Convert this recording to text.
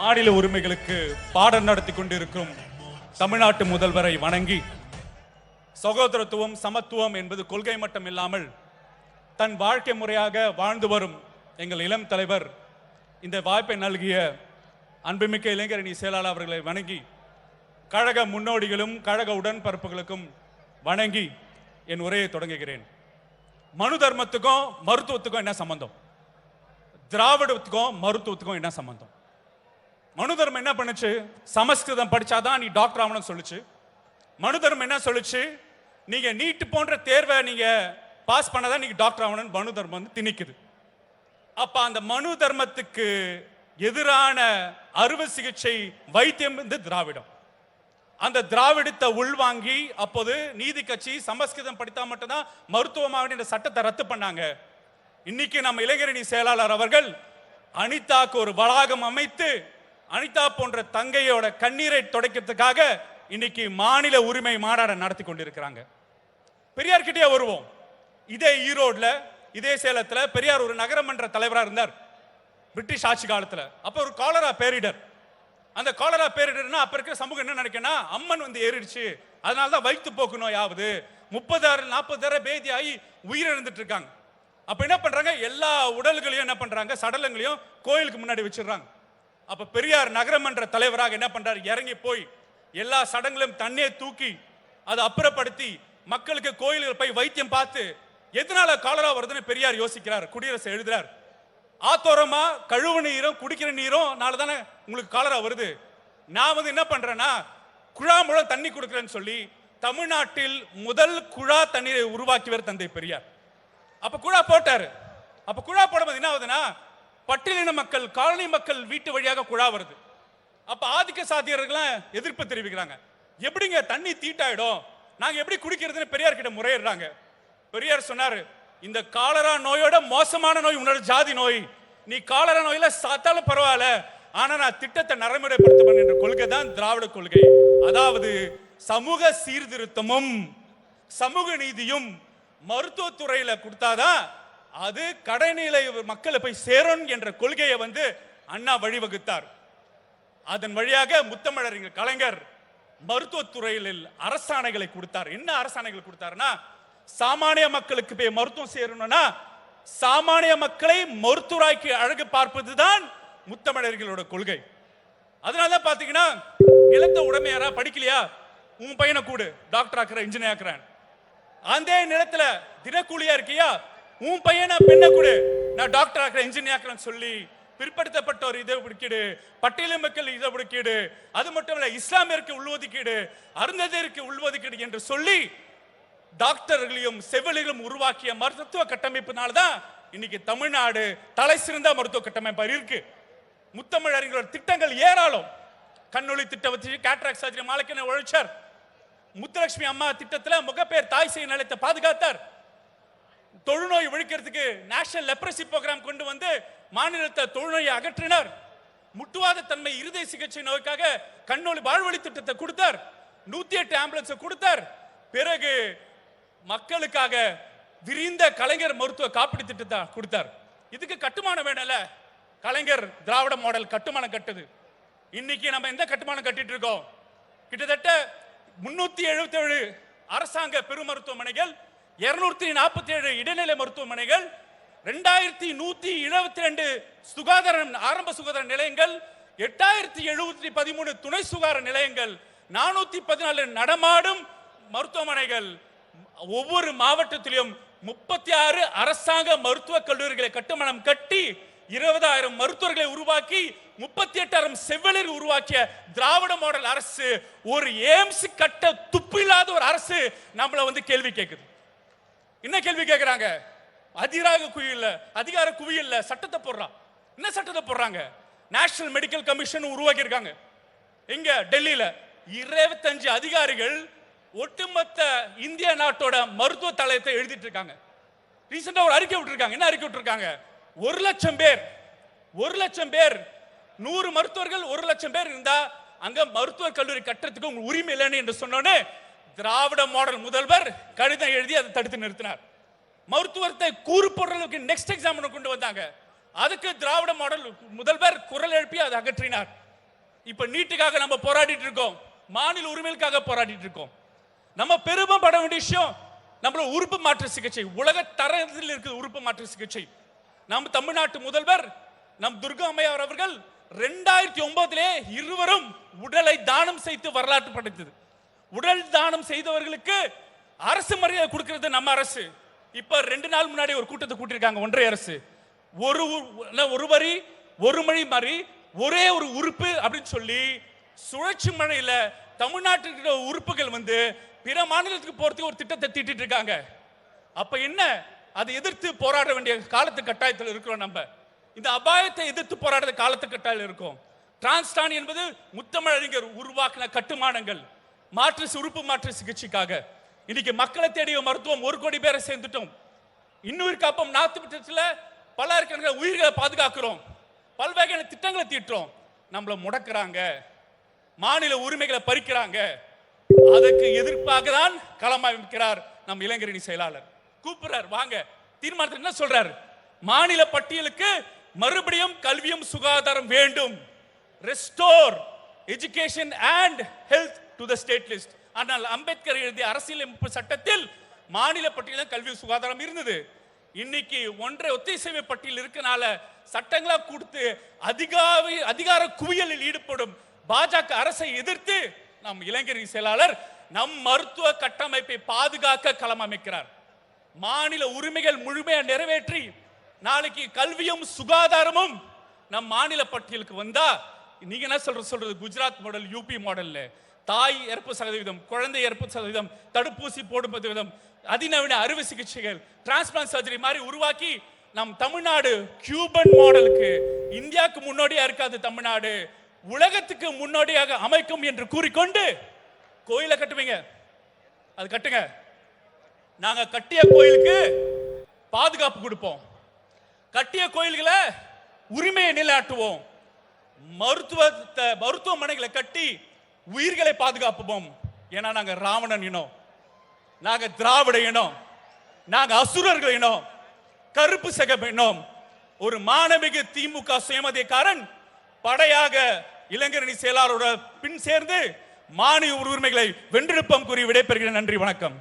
மாநில உரிமைகளுக்கு பாடம் நடத்தி கொண்டிருக்கும் தமிழ்நாட்டு முதல்வரை வணங்கி சகோதரத்துவம் சமத்துவம் என்பது கொள்கை மட்டும் இல்லாமல் தன் வாழ்க்கை முறையாக வாழ்ந்து வரும் எங்கள் இளம் தலைவர் இந்த வாய்ப்பை நல்கிய அன்புமிக்க இளைஞரணி செயலாளர் அவர்களை வணங்கி கழக முன்னோடிகளும் கழக உடன்பரப்புகளுக்கும் வணங்கி என் உரையை தொடங்குகிறேன். மனு தர்மத்துக்கும் மருத்துவத்துக்கும் என்ன சம்பந்தம்? திராவிடத்துக்கும் மருத்துவத்துக்கும் என்ன சம்பந்தம்? மனுதர்மம் என்ன பண்ணுச்சு? சமஸ்கிருதம் படிச்சாதான் நீ டாக்டர் ஆகணும்னு சொல்லுச்சு. மனுதர்மம் என்ன சொல்லுச்சு? நீங்க நீட்டு போன்ற தேர்வை நீங்க பாஸ் பண்ணாதான் நீங்க டாக்டர் ஆகணும்னு மனு தர்மம் வந்து திணிக்குது. அப்ப அந்த மனு தர்மத்துக்கு எதிரான அறுவை சிகிச்சை வைத்தியம் வந்து திராவிடம். அந்த திராவிடத்தை உள்வாங்கி அப்போது நீதி கட்சி சமஸ்கிருதம் படித்தா மட்டும்தான் மருத்துவமாக இந்த சட்டத்தை ரத்து பண்ணாங்க. இன்னைக்கு நம்ம இளைஞரணி செயலாளர் அவர்கள் அனிதாக்கு ஒரு வளாகம் அமைத்து அனிதா போன்ற தங்கையோட கண்ணீரை துடைக்கிறதுக்காக இன்னைக்கு மாநில உரிமை மாநாடு நடத்தி கொண்டிருக்கிறாங்க. பெரியார்கிட்டயே வருவோம். இதே ஈரோட்ல இதே சேலத்துல பெரியார் ஒரு நகரமன்ற தலைவராக இருந்தார். பிரிட்டிஷ் ஆட்சி காலத்துல. அப்ப ஒரு காலரா பேரிடர். அந்த காலரா பேரிடர்னா அப்ப இருக்கிற சமூகம் என்ன நினைக்கனா அம்மன் வந்து ஏறிடுச்சு. அதனால தான் வயிற்று போக்கு நோய் ஆகுது முப்பதாறு நாற்பதாயிர பேதி ஆகி உயிரிழந்துட்டு இருக்காங்க. அப்ப என்ன பண்றாங்க? எல்லா உடல்களையும் என்ன பண்றாங்க? சடலங்களையும் கோயிலுக்கு முன்னாடி வச்சிடுறாங்க. அப்ப பெரியார் நகரமன்ற தலைவராக என்ன பண்றாரு? இறங்கி போய் எல்லா சடங்குகளும் தண்ணே தூக்கி அதை அப்புறப்படுத்தி மக்களுக்கு கோயில்கள் போய் வைத்தியம் பார்த்து எதனால காலரா வருதுன்னு பெரியார் யோசிக்கிறார் குடியரசு எழுதுறார். ஆத்தோரமா கழுவு நீரும் குடிக்கிற நீரும் நாள தானே உங்களுக்கு காலரா வருது. நான் வந்து என்ன பண்றேன்னா குழா மூலம் தண்ணி கொடுக்குறேன்னு சொல்லி தமிழ்நாட்டில் முதல் குழா தண்ணீரை உருவாக்கியவர் தந்தை பெரியார். அப்ப குழா போட்டாரு. அப்ப குழா போடும்போது என்ன ஆகுதுன்னா பட்டியலின மக்கள் காலனி மக்கள் வீட்டு வழியாக குழா வருது. அப்ப ஆதிக்க சாதியர்கள்லாம் எதிர்ப்பு தெரிவிக்கிறாங்க. எப்படிங்க தண்ணி தீட்டாயிடும்? நாங்க எப்படி குடிக்கிறதுன்னு பெரியார் கிட்ட முறையிடுறாங்க. பெரியார் சொன்னாரு இந்த காலரா நோயோட மோசமான நோய் உன்னோட ஜாதி நோய். நீ காலரா நோயில சாத்தாலும் பரவாயில்ல. ஆனா நான் திட்டத்தை நடைமுறைப்படுத்துவேன் என்ற கொள்கை தான் திராவிட கொள்கை. அதாவது சமூக சீர்திருத்தமும் சமூக நீதியும் மருத்துவத்துறையில கொடுத்தாதான் அது கடைநிலை மக்களை போய் சேரும் என்ற கொள்கையை வந்து அண்ணா வழிவகுத்தார். அதன் வழியாக முத்தமிழறிஞர் கலைஞர் மருத்துவத்துறையில் அரசாணைகளை கொடுத்தார். என்ன அரசாணைகள் கொடுத்தாருன்னா சாமானிய மக்களுக்கு போய் மருத்துவம் சேரணும்னா சாமானிய மக்களை மருத்துவராய்க்கு அழகு பார்ப்பதுதான் முத்தமிழர்களோட கொள்கை. அதனாலதான் பாத்தீங்கன்னா நிலத்த உடமையாரா படிக்கலையா? உன் பையனை கூடு டாக்டர் ஆக்குற இன்ஜினியர் ஆக்குறேன். அந்த நிலத்துல தினக்கூலியா இருக்கியா? உன் பையனை பெண்ணை கொடு. நான் டாக்டர் ஆக்குறேன் இன்ஜினியர் ஆக்குறேன்னு சொல்லி பிற்படுத்தப்பட்டோர் இதை ஒதுக்கீடு பட்டியல மக்கள் இதை ஒதுக்கீடு அது மட்டும் இல்ல இஸ்லாமியருக்கு உள்ஒதுக்கீடு அருந்ததியருக்கு உள்ஒதுக்கீடு என்று சொல்லி டாக்டர்களையும் செவிலிகளும் உருவாக்கிய மருத்துவ கட்டமைப்பினால தான் இன்னைக்கு தமிழ்நாடு தலை சிறந்த மருத்துவ கட்டமைப்பு இருக்கு. முத்தமிழ் அறிஞர்களோட திட்டங்கள் ஏராளம். கண்ணொளி திட்டம் வச்சு கேட்ராக் சர்ஜரி மாலைக்கன உழைச்சார். முத்துலட்சுமி அம்மா திட்டத்தில் முகப்பேர் தாய் செய்ய நிலையத்தை பாதுகாத்தார். தொழுநோய் ஒழிக்கிறதுக்கு நேஷனல் லெப்ரசி ப்ரோக்ராம் கொண்டு வந்து மாநிலத்தை தொழுநோயை அகற்றினார். முட்டுவாத தன்மை இருதய சிகிச்சை நோய்க்காக கண்ணொளி வாழ்வழி திட்டத்தை கொடுத்தார். நூத்தி எட்டு ஆம்புலன்ஸை கொடுத்தார். பிறகு மக்களுக்காக விரிந்த கலைஞர் மருத்துவ காப்பீடு திட்டத்தை கொடுத்தார். இதுக்கு கட்டுமானம் வேணும்ல? கலைஞர் திராவிட மாடல் கட்டுமானம் கட்டுது. இன்னைக்கு நம்ம எந்த கட்டுமானம் கட்டிட்டு இருக்கோம்? கிட்டத்தட்ட முன்னூத்தி எழுபத்தி ஏழு அரசாங்க பெருமருத்துவமனைகள் இருநூத்தி நாற்பத்தி ஏழு இடைநிலை மருத்துவமனைகள் ரெண்டாயிரத்தி நூத்தி இருபத்தி ரெண்டு சுகாதார ஆரம்ப சுகாதார நிலையங்கள் எட்டாயிரத்தி எழுபத்தி பதிமூணு துணை சுகாதார நிலையங்கள் நானூத்தி பதினாலு நடமாடும் மருத்துவமனைகள் ஒவ்வொரு மாவட்டத்திலும் முப்பத்தி ஆறு அரசாங்க மருத்துவக் கல்லூரிகளை கட்டுமானம் கட்டி இருபதாயிரம் மருத்துவர்களை உருவாக்கி முப்பத்தி எட்டாயிரம் செவ்வலர் உருவாக்கிய திராவிட மாடல் அரசு ஒரு ஏம்ஸ் கட்ட துப்பில்லாத ஒரு அரசு நம்மளை வந்து கேள்வி கேட்குது. என்ன கேள்வி கேட்குறாங்க அதிகார குவியல்ல அதிகார குவியல்ல சட்டத்தை போடுறான். என்ன சட்டத்தை போடுறாங்க? நேஷனல் மெடிக்கல் கமிஷன் உருவாக்கி இருக்காங்க எங்க? டெல்லியில. இருபத்தஞ்சு அதிகாரிகள் ஒட்டுமொத்த இந்திய நாட்டோட மருத்துவ தலையத்தை எழுதிட்டு இருக்காங்க. ரீசெண்டா ஒரு அறிக்கை விட்டுருக்காங்க. என்ன அறிக்கை விட்டுருக்காங்க? ஒரு லட்சம் பேர். ஒரு லட்சம் பேர். நூறு மருத்துவர்கள் ஒரு லட்சம் பேர் இருந்தா அங்க மருத்துவக் கல்லூரி கட்டுறதுக்கு உங்க உரிமை இல்லைன்னு என்று சொன்னோன்னே திராவிட மாடல் முதல்வர் கடிதம் எழுதி அதை தடுத்து நிறுத்தினார். மருத்துவத்தை கூறுபடுறதுக்கு நெக்ஸ்ட் எக்ஸாம் கொண்டு வந்தாங்க. அதுக்கு திராவிட மாடல் முதல்வர் குரல் எழுப்பி அதை அகற்றினார். இப்ப நீட்டுக்காக நம்ம போராடிட்டு இருக்கோம். மாநில உரிமைகளுக்காக போராடிட்டு இருக்கோம். நம்ம பெருமைப்பட வேண்டிய விஷயம் நம்மள உறுப்பு மாற்று சிகிச்சை. உலக தரத்தில் இருக்குது உறுப்பு மாற்று சிகிச்சை. நம் தமிழ்நாட்டு முதல்வர் நம் துர்கா அம்மையார் அவர்கள் ரெண்டாயிரத்தி ஒன்பதுலே இருவரும் உடலை தானம் செய்து வரலாற்று படைத்தது. உடல் தானம் செய்தவர்களுக்கு அரசு மரியாதை கொடுக்கிறது நம்ம அரசு. இப்ப ரெண்டு நாள் முன்னாடி ஒரு கூட்டத்தை கூட்டியிருக்காங்க ஒன்றிய அரசு. ஒரு ஒரு வரி ஒரு மொழி மாதிரி ஒரே ஒரு உறுப்பு அப்படின்னு சொல்லி சுழற்சி மழையில தமிழ்நாட்டில் உறுப்புகள் வந்து பிற மாநிலத்துக்கு போறதுக்கு ஒரு திட்டத்தை தீட்டிட்டு இருக்காங்க. அப்ப என்ன? அதை எதிர்த்து போராட வேண்டிய காலத்து கட்டாயத்தில் இருக்கிறோம் நம்ம. இந்த அபாயத்தை எதிர்த்து போராடுற காலத்து கட்டாயத்தில் இருக்கும். டிரான்ஸ்டான் என்பது முத்தமிழறிஞர் உருவாக்கின கட்டுமானங்கள். மாற்று உறுப்பு மாற்று சிகிச்சைக்காக. இன்னைக்கு மக்களை தேடிய மருத்துவம் ஒரு கோடி பேரை சேர்ந்துட்டோம். இன்னொரு காப்பம் நாத்து திட்டத்தில் பல இருக்கிற உயிர்களை பாதுகாக்கிறோம். பல்வகையான திட்டங்களை தீட்டுறோம். நம்மளை முடக்கிறாங்க. மாநில உரிமைகளை பறிக்கிறாங்க. அதற்கு எதிர்ப்பாக தான் களமாக்கிறார் நம் இளைஞரணி செயலாளர். கூப்பிடுறார் வாங்க. தீர்மானத்தில் என்ன சொல்றார்? மாநில பட்டியலுக்கு மறுபடியும் கல்வியும் சுகாதாரம் வேண்டும். Restore education and health to the state list ஆனால் அம்பேத்கர் எழுதிய அரசியலமைப்பு சட்டத்தில் மாநில பட்டியலில் கல்வி சுகாதாரம் இருந்தது. இன்னைக்கு ஒன்றை ஒத்திசைவு பட்டியல் இருக்கனால சட்டங்களா கொடுத்து அதிகார அதிகார குவியலில் ஈடுபடும் பாஜக அரசை எதிர்த்து நம் இளைஞரின் செயலாளர் நம் மருத்துவ கட்டமைப்பை பாதுகாக்க களம் அமைக்கிறார். மாநில உரிமைகள் முழுமையாக நிறைவேற்றி நாளைக்கு கல்வியும் சுகாதாரமும் நம் மாநில பட்டியலுக்கு வந்தா நீங்க என்ன சொல்ற சொல்றது? குஜராத் மாடல் யூபி மாடல்ல தாய் இறப்பு சதவீதம் குழந்தை இறப்பு சதவீதம் தடுப்பூசி போடும் சதவீதம் அதிநவீன அறுவை சிகிச்சைகள் டிரான்ஸ்பிளான்ட் சர்ஜரி மாதிரி உருவாக்கி நம் தமிழ்நாடு கியூபன் மாடலுக்கு இந்தியாவுக்கு முன்னோடியா இருக்காது தமிழ்நாடு உலகத்துக்கு முன்னோடியாக அமைக்கும் என்று கூறிக்கொண்டு கோயிலை கட்டுவீங்க. அது கட்டுங்க. நாங்க கட்டிய கோயிலுக்கு பாதுகாப்பு கொடுப்போம். கட்டிய கோயில்களை உரிமையை நிலைநாட்டுவோம். மருத்துவத்தை மருத்துவமனைகளை கட்டி உயிர்களை பாதுகாப்போம். ஏன்னா நாங்க ராவணன் இனம். நாங்க திராவிட இனம். நாங்க அசுரர்கள் இனம். கருப்பு சகப் இனம். ஒரு மானமிகு திமுக சுயமதியக்காரன் படையாக இளைஞரணி செயலாளரோட பின் சேர்ந்து மாநில உரிமைகளை வென்றெடுப்பம் கூறி விடைபெறுகிறேன். நன்றி வணக்கம்.